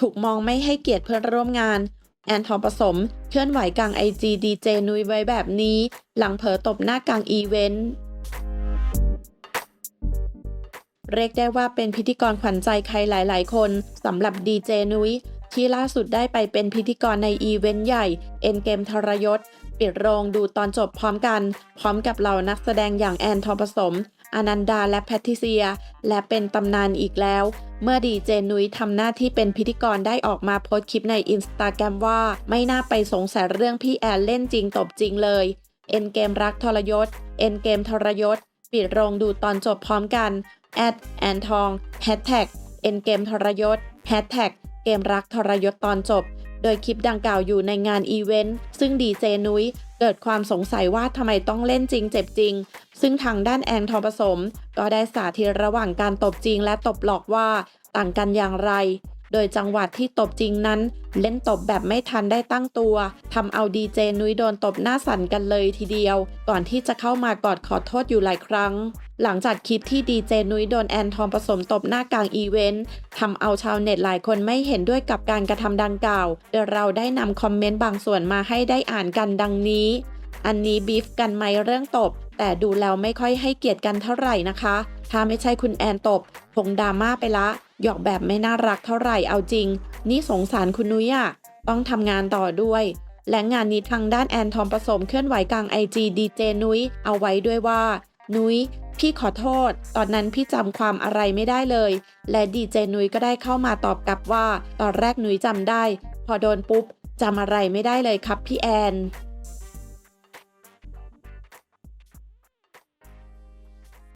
ถูกมองไม่ให้เกียรติเพื่อนร่วมงาน แอนทองผสม เคลื่อนไหวกลางไอจีดีเจนุยไว้แบบนี้ หลังเผลอตบหน้ากลางอีเวนต์ เรียกได้ว่าเป็นพิธีกรขวัญใจใครหลาย ๆ คนสำหรับดีเจนุ้ยที่ล่าสุดได้ไปเป็นพิธีกรในอีเวนต์ใหญ่เอ็นเกมทรยศ ปิดโรงดูตอนจบพร้อมกัน พร้อมกับเหล่านักแสดงอย่างแอนทองผสม อนันดาและแพทิเซีย และเป็นตำนานอีกแล้ว เมื่อดีเจนุ้ยทำหน้าที่เป็นพิธีกรได้ออกมาโพสคลิปในอินสตาแกรมว่า ไม่น่าไปสงสัยเรื่องพี่แอนเล่นจริงตบจริงเลย เอ็นเกมรักทรยศ เอ็นเกมทรยศ ปิดโรงดูตอนจบพร้อมกันแอดแอนทองแฮชแท็กเอ็นเกมทรยศแฮชแท็กเกมรักทรยศตอนจบ โดยคลิปดังกล่าวอยู่ในงานอีเวนต์ ซึ่งดีเจนุ้ย เกิดความสงสัยว่าทำไมต้องเล่นจริงเจ็บจริง ซึ่งทางด้านแอนทองผสม ก็ได้สาธิตระหว่างการตบจริงและตบหลอกว่าต่างกันอย่างไร โดยจังหวะที่ตบจริงนั้น เล่นตบแบบไม่ทันได้ตั้งตัวทำเอาดีเจนุ้ยโดนตบหน้าสั่นกันเลยทีเดียว ก่อนที่จะเข้ามากอดขอโทษอยู่หลายครั้ง หลังจากคลิปที่ดีเจนุ้ยโดนแอนทองผสมตบหน้ากลางอีเวนต์ทำเอาชาวเน็ตหลายคนไม่เห็นด้วยกับการกระทำดังกล่าวโดยเราได้นำคอมเมนต์บางส่วนมาให้ได้อ่านกันดังนี้ อันนี้บีฟกันไหมเรื่องตบ แต่ดูแล้วไม่ค่อยให้เกียรติกันเท่าไหร่นะคะ ถ้าไม่ใช่คุณแอนตบคงดราม่าไปละหยอกแบบไม่น่ารักเท่าไหร่เอาจริง นี่สงสารคุณนุ้ยอะต้องทำงานต่อด้วยและงานนี้ทางด้านแอนทอมผสมเคลื่อนไหวกลางไอจีดีเจนุ้ยเอาไว้ด้วยว่า นุ้ยพี่ขอโทษ ตอนนั้นพี่จำความอะไรไม่ได้เลย และดีเจนุ้ยก็ได้เข้ามาตอบกลับว่า ตอนแรกนุ้ยจำได้ พอโดนปุ๊บจำอะไรไม่ได้เลยครับพี่แอน